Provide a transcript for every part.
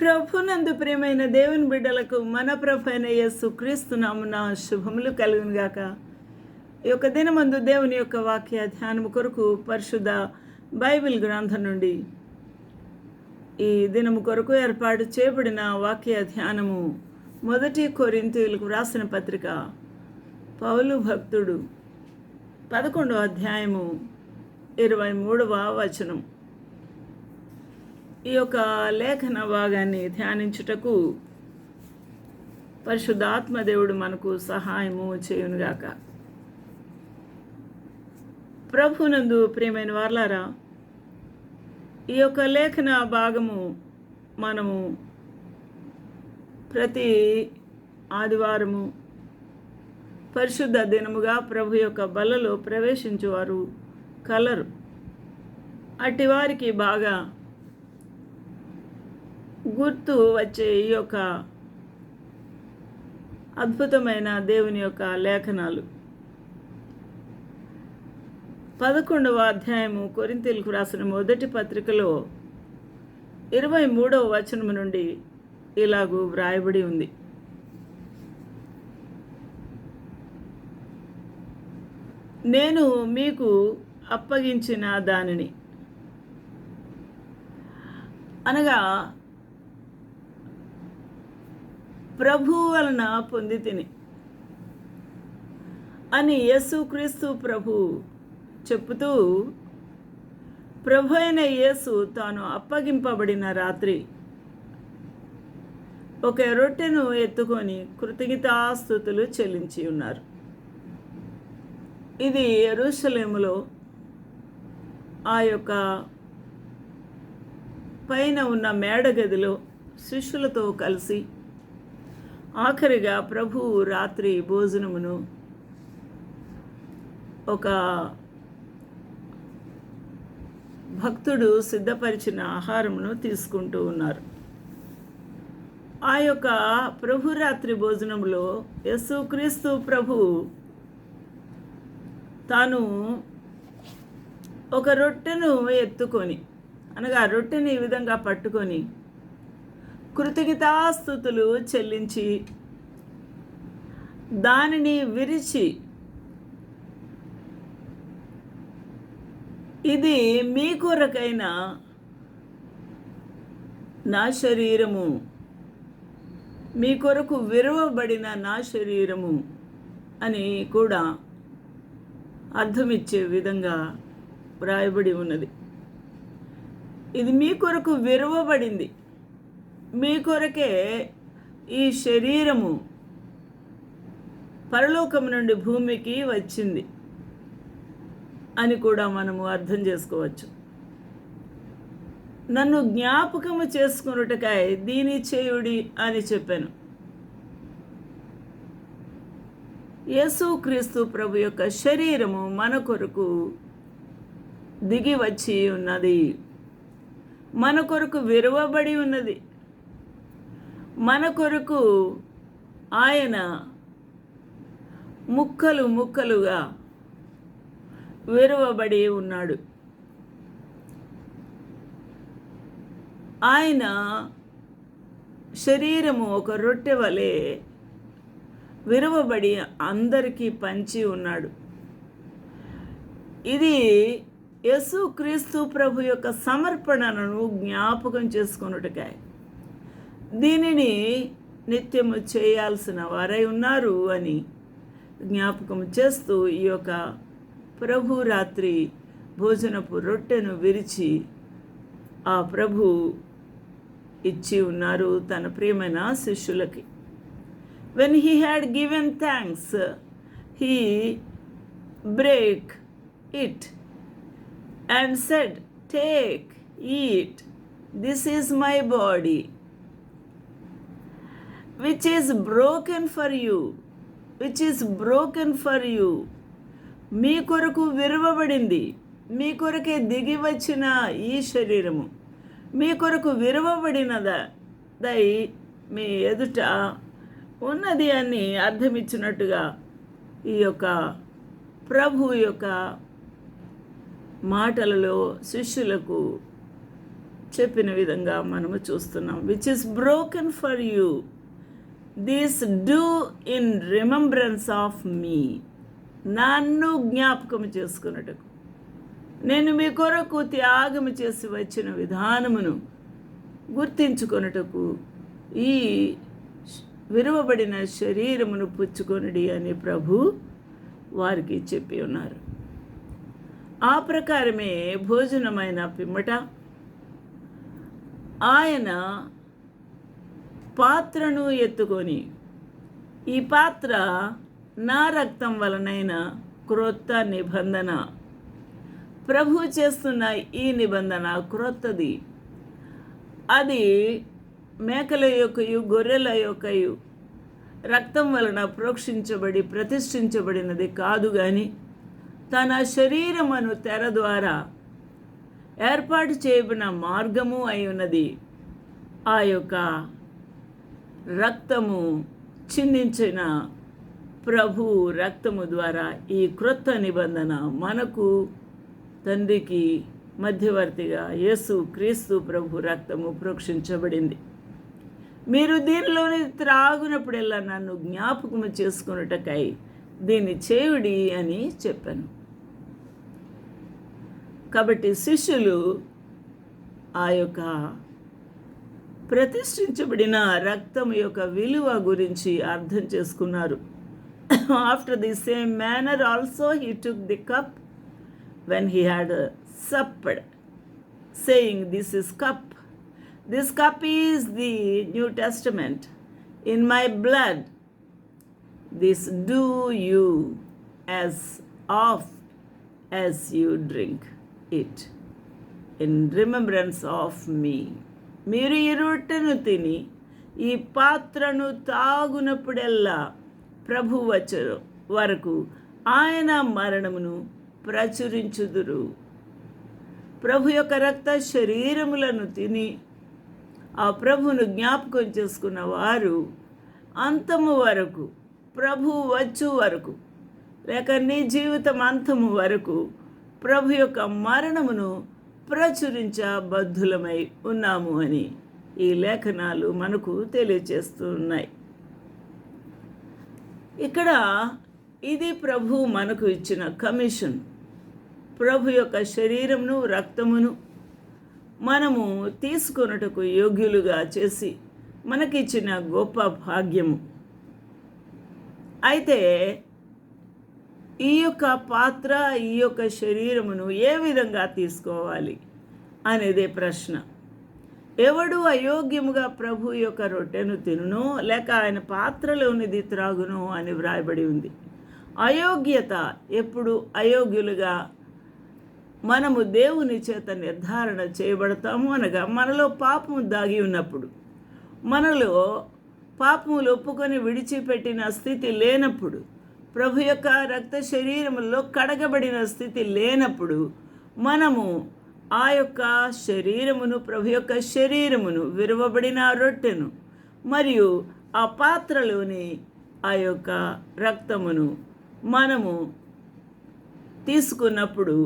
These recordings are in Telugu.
ప్రభునందు ప్రియమైన దేవుని బిడ్డలకు మన ప్రభు అయిన యేసు క్రీస్తు శుభములు కలుగును గాక. ఈ యొక్క దినమందు దేవుని యొక్క వాక్య ధ్యానము కొరకు పరిశుద్ధ బైబిల్ గ్రంథం నుండి ఈ దినము కొరకు ఏర్పాటు చేయబడిన వాక్య ధ్యానము మొదటి కొరింతీయులకు వ్రాసిన పత్రిక పౌలు భక్తుడు పదకొండవ అధ్యాయము ఇరవై మూడవ వచనం ఈ యొక్క లేఖన భాగాన్ని ధ్యానించుటకు పరిశుద్ధ ఆత్మదేవుడు మనకు సహాయము చేయునుగాక. ప్రభునందు ప్రియమైన వార్లారా ఈ యొక్క లేఖన భాగము మనము ప్రతి ఆదివారము పరిశుద్ధ దినముగా ప్రభు యొక్క బలలో ప్రవేశించేవారు కలరు. అట్టి వారికి బాగా గుర్తు వచ్చే ఈ యొక్క అద్భుతమైన దేవుని యొక్క లేఖనాలు. పదకొండవ అధ్యాయము కొరింతీలకు రాసిన మొదటి పత్రికలో ఇరవై మూడవ వచనము నుండి ఇలాగూ వ్రాయబడి ఉంది. నేను మీకు అప్పగించిన దానిని. అనగా ప్రభు వలన పొంది తిని అని యేసుక్రీస్తు ప్రభు చెప్తూ ప్రభు అయిన యేసు తాను అప్పగింపబడిన రాత్రి ఒక రొట్టెను ఎత్తుకొని కృతజ్ఞతాస్థుతులు చెల్లించి ఉన్నారు. ఇది ఎరుషలేములో ఆ యొక్క పైన ఉన్న మేడగదిలో శిష్యులతో కలిసి ఆఖరిగా ప్రభువు రాత్రి భోజనమును ఒక భక్తుడు సిద్ధపరిచిన ఆహారమును తీసుకుంటూ ఉన్నారు. ఆ యొక్క ప్రభురాత్రి భోజనంలో యేసుక్రీస్తు ప్రభు తాను ఒక రొట్టెను ఎత్తుకొని అనగా రొట్టెని ఈ విధంగా పట్టుకొని కృతజ్ఞతాస్థుతులు చెల్లించి దానిని విరిచి ఇది మీ కొరకైన నా శరీరము. మీ కొరకు విరవబడిన నా శరీరము అని కూడా అర్థమిచ్చే విధంగా వ్రాయబడి ఉన్నది. ఇది మీ కొరకు విరవబడింది. మీ కొరకే ఈ శరీరము పరలోకం నుండి భూమికి వచ్చింది అని కూడా మనము అర్థం చేసుకోవచ్చు. నన్ను జ్ఞాపకము చేసుకున్నటకాయ దీని చేయుడి అని చెప్పాను. యేసుక్రీస్తు ప్రభు యొక్క శరీరము మన కొరకు దిగి వచ్చి ఉన్నది. మన కొరకు విరవబడి ఉన్నది. మన కొరకు ఆయన ముక్కలు ముక్కలుగా విరవబడి ఉన్నాడు. ఆయన శరీరము ఒక రొట్టె వలె విరవబడి అందరికీ పంచి ఉన్నాడు. ఇది యేసుక్రీస్తు ప్రభు యొక్క సమర్పణను జ్ఞాపకం చేసుకొనుటకాయ దీనిని నిత్యము చేయాల్సిన వారై ఉన్నారు అని జ్ఞాపకం చేస్తూ ఈ యొక్క ప్రభు రాత్రి భోజనపు రొట్టెను విరిచి ఆ ప్రభు ఇచ్చి ఉన్నారు తన ప్రియమైన శిష్యులకి. When he had given thanks he break it and said take eat this is my body which is broken for you which is broken for you మీ కొరకు విరవబడింది మీ కొరకే దిగి వచ్చిన ఈ శరీరము. మీ కొరకు విరవబడినద దై మీ ఎదుట ఉన్నది అని అర్థమిచ్చినట్టుగా ఈ యొక్క ప్రభు యొక్క మాటలలో శిష్యులకు చెప్పిన విధంగా మనము చూస్తున్నాం. Which is broken for you this do in remembrance of me నన్ను జ్ఞాపకం చేసుకున్నట్టుకు నేను మీ కొరకు త్యాగము చేసి వచ్చిన విధానమును గుర్తించుకొనుటకు ఈ విరువబడిన శరీరమును పుచ్చుకొనడి అని ప్రభు వారికి చెప్పి ఉన్నారు. ఆ ప్రకారమే భోజనమైన పిమ్మట ఆయన పాత్రను ఎత్తుకొని ఈ పాత్ర నా రక్తం వలనైన క్రొత్త నిబంధన. ప్రభు చేస్తున్న ఈ నిబంధన క్రొత్తది. అది మేకల యొక్కయు గొర్రెల యొక్కయు రక్తం వలన ప్రోక్షించబడి ప్రతిష్ఠించబడినది కాదు కానీ తన శరీరమును తెర ద్వారా ఏర్పాటు చేయబడిన మార్గము అయి ఉన్నది ఆ యొక్క రక్తము చిందించిన ప్రభు రక్తము ద్వారా ఈ క్రొత్త నిబంధన మనకు తండ్రికి మధ్యవర్తిగా యేసు క్రీస్తు ప్రభు రక్తము ప్రోక్షించబడింది. మీరు దీనిలోని త్రాగునప్పుడెల్లా నన్ను జ్ఞాపకము చేసుకున్నటకై దీన్ని చేయుడి అని చెప్పాను. కాబట్టి శిష్యులు ఆ యొక్క ప్రతిష్ఠించబడిన రక్తం యొక్క విలువ గురించి అర్థం చేసుకున్నారు. After the same manner also he took the cup when he had supped saying this is cup this cup is the new testament in my blood this do you as oft as you drink it in remembrance of me మీరు ఈ రొట్టెను తిని ఈ పాత్రను తాగునప్పుడెల్లా ప్రభు వచ్చరు వరకు ఆయన మరణమును ప్రచురించుదురు. ప్రభు యొక్క రక్త శరీరములను తిని ఆ ప్రభును జ్ఞాపకం చేసుకున్న వారు అంతము వరకు ప్రభు వచ్చు వరకు లేక నీ జీవితం అంతము వరకు ప్రభు యొక్క మరణమును ప్రచురించబద్ధులమై ఉన్నాము అని ఈ లేఖనాలు మనకు తెలియచేస్తూ ఉన్నాయి ఇక్కడ ఇది ప్రభు మనకు ఇచ్చిన కమిషన్. ప్రభు యొక్క శరీరమును రక్తమును మనము తీసుకొనుటకు యోగ్యులుగా చేసి మనకిచ్చిన గొప్ప భాగ్యము. అయితే ఈ యొక్క పాత్ర ఈ యొక్క శరీరమును ఏ విధంగా తీసుకోవాలి అనేదే ప్రశ్న. ఎవడు అయోగ్యముగా ప్రభు యొక్క రొట్టెను తినును లేక ఆయన పాత్రలోనిది త్రాగును అని వ్రాయబడి ఉంది. అయోగ్యత ఎప్పుడు అయోగ్యులుగా మనము దేవుని చేత నిర్ధారణ చేయబడతాము అనగా మనలో పాపము దాగి ఉన్నప్పుడు. మనలో పాపములు ఒప్పుకొని విడిచిపెట్టిన స్థితి లేనప్పుడు. ప్రభు యొక్క రక్త శరీరములో కడగబడిన స్థితి లేనప్పుడు మనము ఆ యొక్క శరీరమును ప్రభు యొక్క శరీరమును విరవబడిన రొట్టెను మరియు ఆ పాత్రలోని ఆ యొక్క రక్తమును మనము తీసుకున్నప్పుడు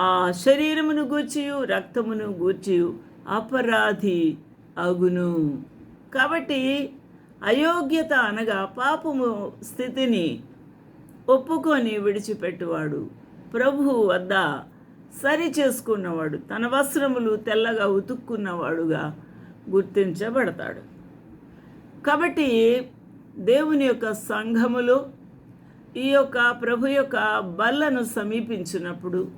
ఆ శరీరమును గూర్చియు రక్తమును గూర్చియు అపరాధి అగును. కాబట్టి అయోగ్యత అనగా పాపము స్థితిని ఒప్పుకొని విడిచిపెట్టువాడు. ప్రభువు వద్ద సరి చేసుకున్నవాడు తన వస్త్రములు తెల్లగా ఉతుక్కున్నవాడుగా గుర్తించబడతాడు. కాబట్టి దేవుని యొక్క సంఘములో ఈ యొక్క ప్రభు యొక్క బల్లను సమీపించినప్పుడు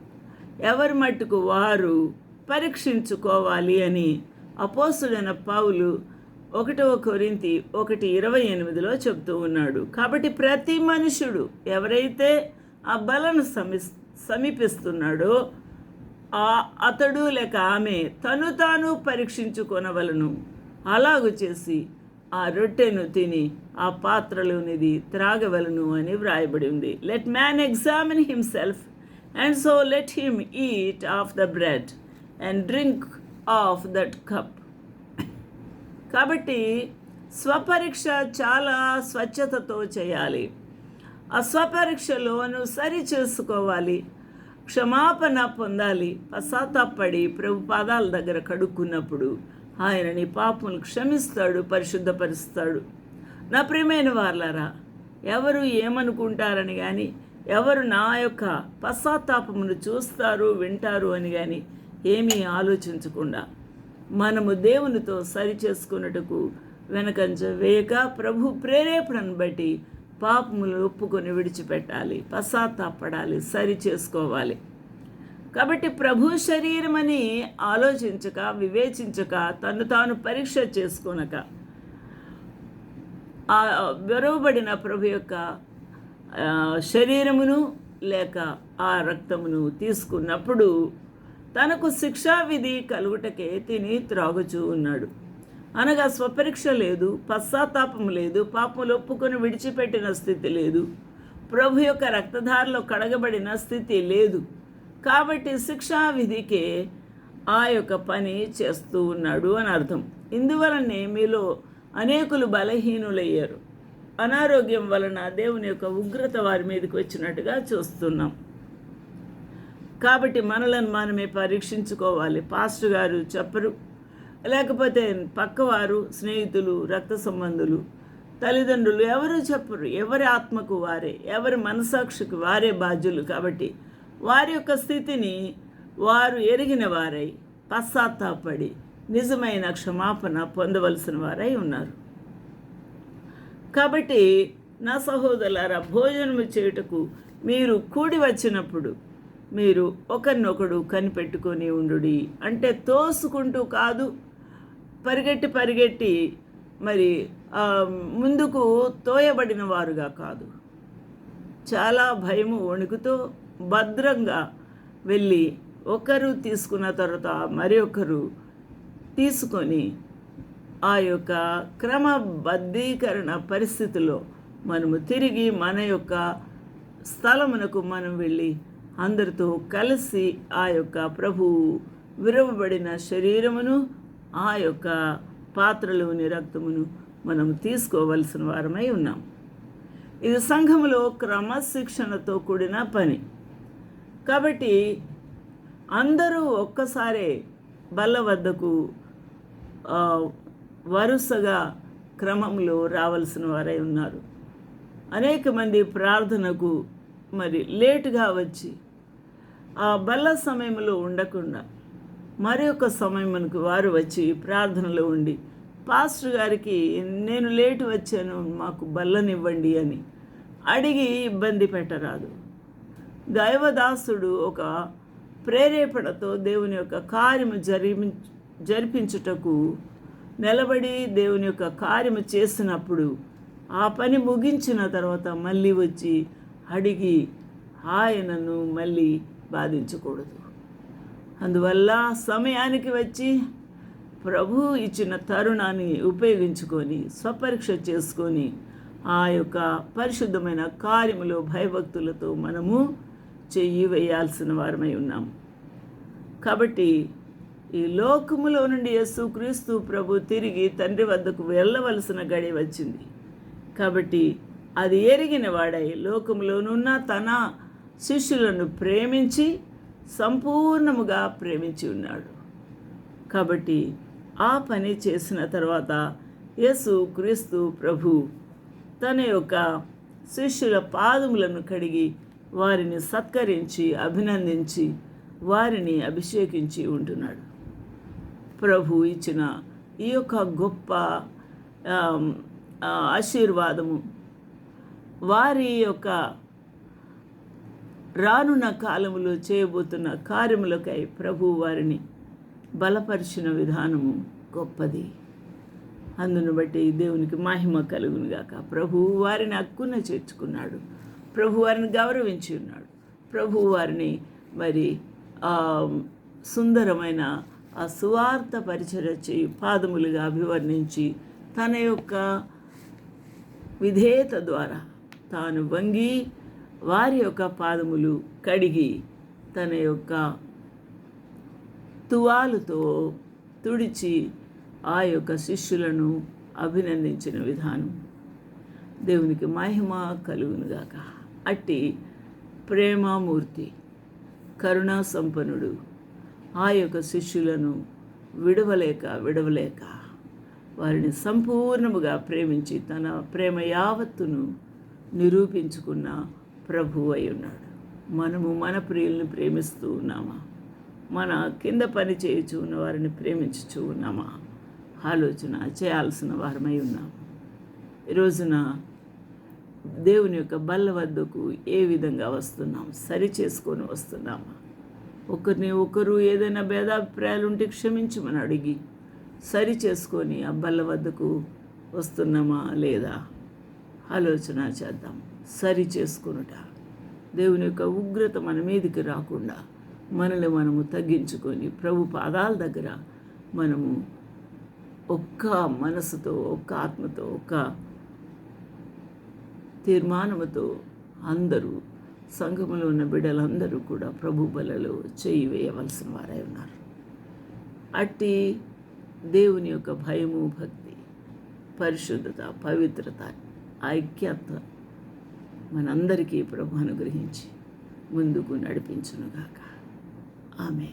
ఎవరి మట్టుకు వారు పరీక్షించుకోవాలి అని అపోసుడైన పావులు ఒకటవ కొరింతి ఒకటి ఇరవై ఎనిమిదిలో చెప్తూ ఉన్నాడు. కాబట్టి ప్రతి మనుషుడు ఎవరైతే ఆ బలను సమి సమీపిస్తున్నాడో ఆ అతడు లేక ఆమె తను తాను పరీక్షించుకొనవలను. అలాగు చేసి ఆ రొట్టెను తిని ఆ పాత్రలోనిది త్రాగవలను అని వ్రాయబడి ఉంది. Let man examine himself and so let him eat of the bread and drink of that cup కాబట్టి స్వపరీక్ష చాలా స్వచ్ఛతతో చేయాలి. ఆ స్వపరీక్షలో నువ్వు సరి చేసుకోవాలి. క్షమాపణ పొందాలి. పశ్చాత్తాపడి ప్రభు పాదాల దగ్గర కడుక్కున్నప్పుడు ఆయన నీ పాపములు క్షమిస్తాడు పరిశుద్ధపరుస్తాడు. నా ప్రియమైన వాళ్ళరా ఎవరు ఏమనుకుంటారని కానీ ఎవరు నా యొక్క పశ్చాత్తాపమును చూస్తారు వింటారు అని కానీ ఏమీ ఆలోచించకుండా మనము దేవునితో సరి చేసుకున్నట్టుకు వెనకంజ వేయక ప్రభు ప్రేరేపణను బట్టి పాపములు ఒప్పుకొని విడిచిపెట్టాలి పశ్చాత్తాపడాలి సరి చేసుకోవాలి. కాబట్టి ప్రభు శరీరం అని ఆలోచించక వివేచించక తను తాను పరీక్ష చేసుకొనక ఆ వెరవబడిన ప్రభు యొక్క శరీరమును లేక ఆ రక్తమును తీసుకున్నప్పుడు తనకు శిక్షా విధి కలుగుటకే తిని త్రాగుచూ ఉన్నాడు. అనగా స్వపరీక్ష లేదు పశ్చాత్తాపం లేదు పాపములు ఒప్పుకొని విడిచిపెట్టిన స్థితి లేదు. ప్రభు యొక్క రక్తధారలో కడగబడిన స్థితి లేదు. కాబట్టి శిక్షా విధికే ఆ యొక్క పని చేస్తూ ఉన్నాడు అని అర్థం. ఇందువలనే మీలో అనేకులు బలహీనులయ్యారు. అనారోగ్యం వలన దేవుని యొక్క ఉగ్రత వారి మీదకి వచ్చినట్టుగా చూస్తున్నాం. కాబట్టి మనలను మనమే పరీక్షించుకోవాలి. పాస్టర్ గారు చెప్పరు. లేకపోతే పక్కవారు స్నేహితులు రక్త సంబంధులు తల్లిదండ్రులు ఎవరు చెప్పరు. ఎవరి ఆత్మకు వారే ఎవరి మనసాక్షికి వారే బాధ్యులు కాబట్టి వారి యొక్క స్థితిని వారు ఎరిగిన వారై పశ్చాత్తాపడి నిజమైన క్షమాపణ పొందవలసిన వారై ఉన్నారు. కాబట్టి నా సహోదరులారా భోజనము చేయుటకు మీరు కూడి వచ్చినప్పుడు మీరు ఒకరినొకడు కనిపెట్టుకొని ఉండుడి. అంటే తోసుకుంటూ కాదు పరిగెట్టి పరిగెట్టి మరి ముందుకు తోయబడిన వారుగా కాదు. చాలా భయము వణుకుతో భద్రంగా వెళ్ళి ఒకరు తీసుకున్న తర్వాత మరి ఒకరు తీసుకొని ఆ యొక్క క్రమబద్ధీకరణ పరిస్థితిలో మనము తిరిగి మన యొక్క స్థలమునకు మనం వెళ్ళి అందరితో కలిసి ఆ యొక్క ప్రభువు విరవబడిన శరీరమును ఆ యొక్క పాత్రలోని రక్తమును మనం తీసుకోవలసిన వారమై ఉన్నాం. ఇది సంఘములో క్రమశిక్షణతో కూడిన పని. కాబట్టి అందరూ ఒక్కసారే బల్ల వద్దకు వరుసగా క్రమంలో రావాల్సిన వారై ఉన్నారు. అనేక మంది ప్రార్థనకు మరి లేటుగా వచ్చి ఆ బల్ల సమయంలో ఉండకుండా మరి ఒక సమయమునకు వారు వచ్చి ప్రార్థనలో ఉండి పాస్టర్ గారికి నేను లేటు వచ్చాను మాకు బల్లనివ్వండి అని అడిగి ఇబ్బంది పెట్టరాదు. దైవదాసుడు ఒక ప్రేరేపణతో దేవుని యొక్క కార్యము జరిపి జరిపించుటకు నిలబడి దేవుని యొక్క కార్యము చేసినప్పుడు ఆ పని ముగించిన తర్వాత మళ్ళీ వచ్చి అడిగి ఆయనను మళ్ళీ బాధించకూడదు. అందువల్ల సమయానికి వచ్చి ప్రభు ఇచ్చిన తరుణాన్ని ఉపయోగించుకొని స్వపరీక్ష చేసుకొని ఆ యొక్క పరిశుద్ధమైన కార్యములో భయభక్తులతో మనము చెయ్యి వేయాల్సిన వారమై ఉన్నాం. కాబట్టి ఈ లోకములో నుండి యేసుక్రీస్తు ప్రభు తిరిగి తండ్రి వద్దకు వెళ్ళవలసిన గడి వచ్చింది. కాబట్టి అది ఎరిగిన వాడై లోకంలోనున్న తన శిష్యులను ప్రేమించి సంపూర్ణముగా ప్రేమించి ఉన్నాడు. కాబట్టి ఆ పని చేసిన తర్వాత యేసు క్రీస్తు ప్రభు తన యొక్క శిష్యుల పాదములను కడిగి వారిని సత్కరించి అభినందించి వారిని అభిషేకించి ఉంటున్నాడు. ప్రభు ఇచ్చిన ఈ యొక్క గొప్ప ఆశీర్వాదము వారి యొక్క రానున్న కాలములో చేయబోతున్న కార్యములకై ప్రభు వారిని బలపరిచిన విధానము గొప్పది. అందును బట్టి దేవునికి మహిమ కలుగునుగాక ప్రభు వారిని అక్కున చేర్చుకున్నాడు. ప్రభు వారిని గౌరవించి ఉన్నాడు. ప్రభు వారిని మరి సుందరమైన ఆ సువార్త పరిచర్య చేయి పాదములుగా అభివర్ణించి తన యొక్క విధేయత ద్వారా తాను వంగి వారి యొక్క పాదములు కడిగి తన యొక్క తువాలుతో తుడిచి ఆ యొక్క శిష్యులను అభినందించిన విధానం. దేవునికి మహిమ కలుగునుగాక అట్టి ప్రేమామూర్తి కరుణా సంపన్నుడు ఆ యొక్క శిష్యులను విడవలేక విడవలేక వారిని సంపూర్ణముగా ప్రేమించి తన ప్రేమ యావత్తును నిరూపించుకున్న ప్రభు అయి ఉన్నాడు మనము మన ప్రియుల్ని ప్రేమిస్తూ ఉన్నామా? మన కింద పని చేయుచు ఉన్న వారిని ప్రేమించుచూ ఉన్నామా? ఆలోచన చేయాల్సిన వారమై ఉన్నాము ఈ రోజున దేవుని యొక్క బల్ల వద్దకు ఏ విధంగా వస్తున్నాం? సరి చేసుకొని వస్తున్నామా? ఒకరిని ఒకరు ఏదైనా భేదాభిప్రాయాలు ఉంటే క్షమించమని అడిగి సరి చేసుకొని ఆ బల్ల వద్దకు వస్తున్నామా లేదా? ఆలోచన చేద్దాం. సరి చేసుకొనుట దేవుని యొక్క ఉగ్రత మన మీదకి రాకుండా మనల్ని మనము తగ్గించుకొని ప్రభు పాదాల దగ్గర మనము ఒక్క మనసుతో ఒక్క ఆత్మతో ఒక్క తీర్మానముతో అందరూ సంఘములో ఉన్న బిడ్డలందరూ కూడా ప్రభు బలలో చేయి వేయవలసిన వారై ఉన్నారు. అట్టి దేవుని యొక్క భయము భక్తి పరిశుద్ధత పవిత్రత ఐక్యత మనందరికీ ప్రభు అనుగ్రహించి ముందుకు నడిపించునుగాక. ఆమె